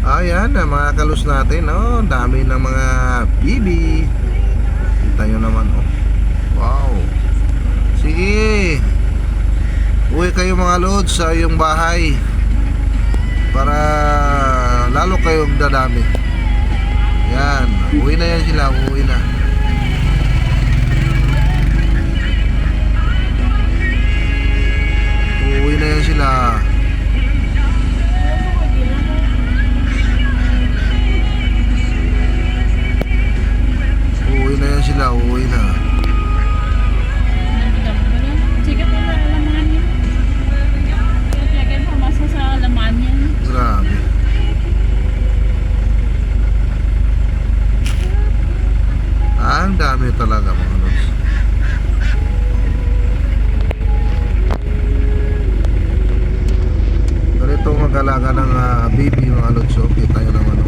Ayan, ah, mga kalus natin, oh, dami ng mga bibi. Kita nyo naman, oh. Wow. Sige. Uwi kayo mga lods sa iyong bahay para lalo kayong dadami. Yan, uwi na yan sila, uwi na. Uwi na yan sila. Sa laman niya. Grabe. Ah, ang dami talaga mga lods. Ganito mag-alaga ng ah, baby mga lods. So, kita nyo naman.